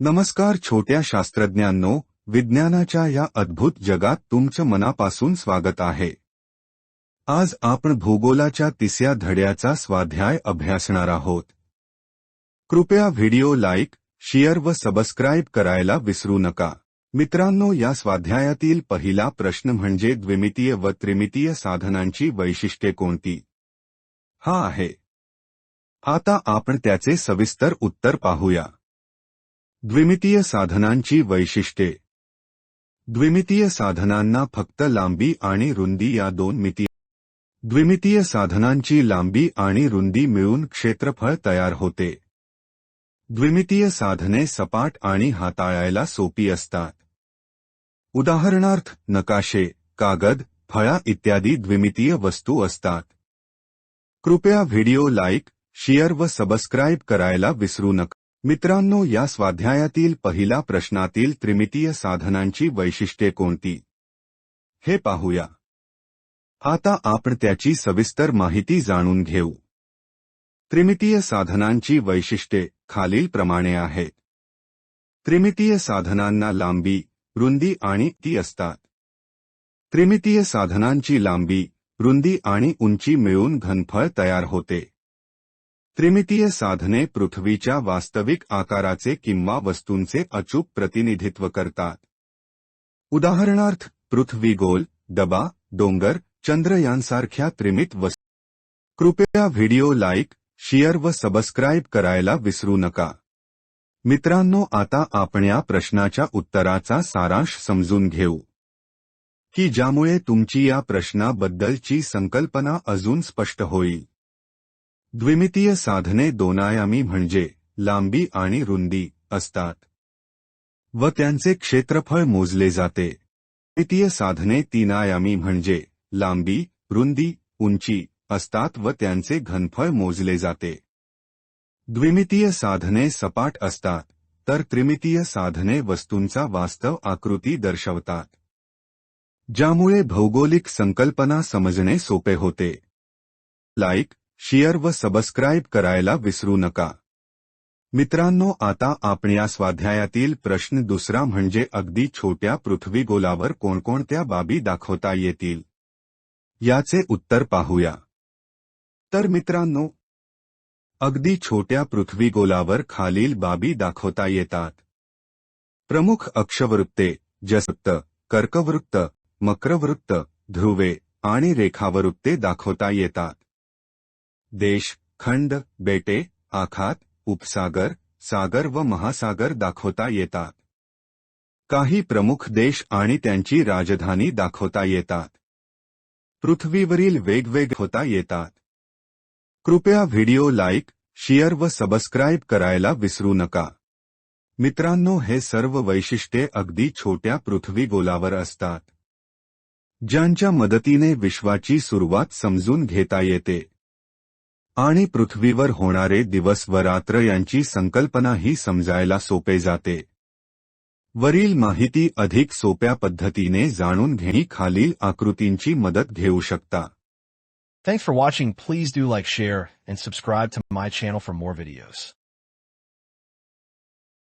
नमस्कार छोट्या शास्त्रज्ञांनो विज्ञानाच्या या अद्भुत जगात तुमचं मनापासून स्वागत आहे. आज आपण भूगोलाच्या तिसऱ्या धड्याचा स्वाध्याय अभ्यासणार आहोत. कृपया व्हिडिओ लाईक शेअर व सबस्क्राईब करायला विसरू नका. मित्रांनो या स्वाध्यायातील पहिला प्रश्न म्हणजे द्विमितीय व त्रिमितीय साधनांची वैशिष्ट्ये कोणती? हा आहे. आता आपण त्याचे सविस्तर उत्तर पाहूया. द्विमितीय साधनांची वैशिष्ट्ये. द्विमितीय साधनांना फक्त लांबी आणि रुंदी या दोन मिती. द्विमितीय साधनांची लांबी आणि रुंदी मिळून क्षेत्रफळ तयार होते. द्विमितीय साधने सपाट आणि हाताळायला सोपी असतात. उदाहरणार्थ नकाशे कागद फळा इत्यादी द्विमितीय वस्तू असतात. कृपया व्हिडिओ लाईक शेअर व सबस्क्राईब करायला विसरू नका. मित्रांनो या स्वाध्यायातील पहिला प्रश्नातील त्रिमितीय साधनांची वैशिष्ट्ये कोणती? हे पाहूया. आता आपण त्याची सविस्तर माहिती जाणून घेऊ. त्रिमितीय साधनांची वैशिष्ट्ये खालीलप्रमाणे आहेत. त्रिमितीय साधनांना लांबी रुंदी आणि ती असतात. त्रिमितीय साधनांची लांबी रुंदी आणि उंची मिळून घनफळ तयार होते. त्रिमितीय साधने पृथ्वीच्या वास्तविक आकाराचे किंवा वस्तूंचे अचूक प्रतिनिधित्व करतात. उदाहरणार्थ पृथ्वी गोल दबा डोंगर चंद्र यांसारख्या त्रिमित वस्तू. कृपया व्हिडिओ लाईक शेअर व सबस्क्राईब करायला विसरू नका. मित्रांनो आता आपण या प्रश्नाच्या उत्तराचा सारांश समजून घेऊ. की ज्यामुळे तुमची या प्रश्नाबद्दलची संकल्पना अजून स्पष्ट होईल. द्विमितीय साधने दोनायामी म्हणजे लांबी आणि रुंदी असतात. व त्यांचे क्षेत्रफळ मोजले जाते. द्वितीय साधने तीनायामी म्हणजे लांबी रुंदी उंची असतात व त्यांचे घनफळ मोजले जाते. द्विमितीय साधने सपाट असतात तर त्रिमितीय साधने वस्तूंचा वास्तव आकृती दर्शवतात. ज्यामुळे भौगोलिक संकल्पना समजणे सोपे होते. लाईक शेअर व सबस्क्राईब करायला विसरू नका. मित्रांनो आता आपण या स्वाध्यायातील प्रश्न दुसरा म्हणजे अगदी छोट्या पृथ्वीगोलावर कोणकोणत्या बाबी दाखवता येतील? याचे उत्तर पाहूया. तर मित्रांनो अगदी छोट्या पृथ्वीगोलावर खालील बाबी दाखवता येतात. प्रमुख अक्षवृत्ते जसत्त कर्कवृत्त मक्रवृत्त ध्रुवे आणि रेखावृत्ते दाखवता येतात. देश खंड बेटे आखात उपसागर सागर व महासागर दाखवता येतात. काही प्रमुख देश आणि त्यांची राजधानी दाखवता येतात. पृथ्वीवरील वेगवेग होता येतात. कृपया व्हिडिओ लाईक शेअर व सबस्क्राईब करायला विसरू नका. मित्रांनो हे सर्व वैशिष्ट्ये अगदी छोट्या पृथ्वी गोलावर असतात ज्यांच्या मदतीने विश्वाची सुरुवात समजून घेता येते. आणि पृथ्वीवर होणारे दिवस व रात्र यांची संकल्पनाही समजायला सोपे जाते वरील माहिती अधिक सोप्या पद्धतीने जाणून घेणी खालील आकृतींची मदत घेऊ शकता Thanks for watching. Please do like, share, and subscribe to my channel for more videos.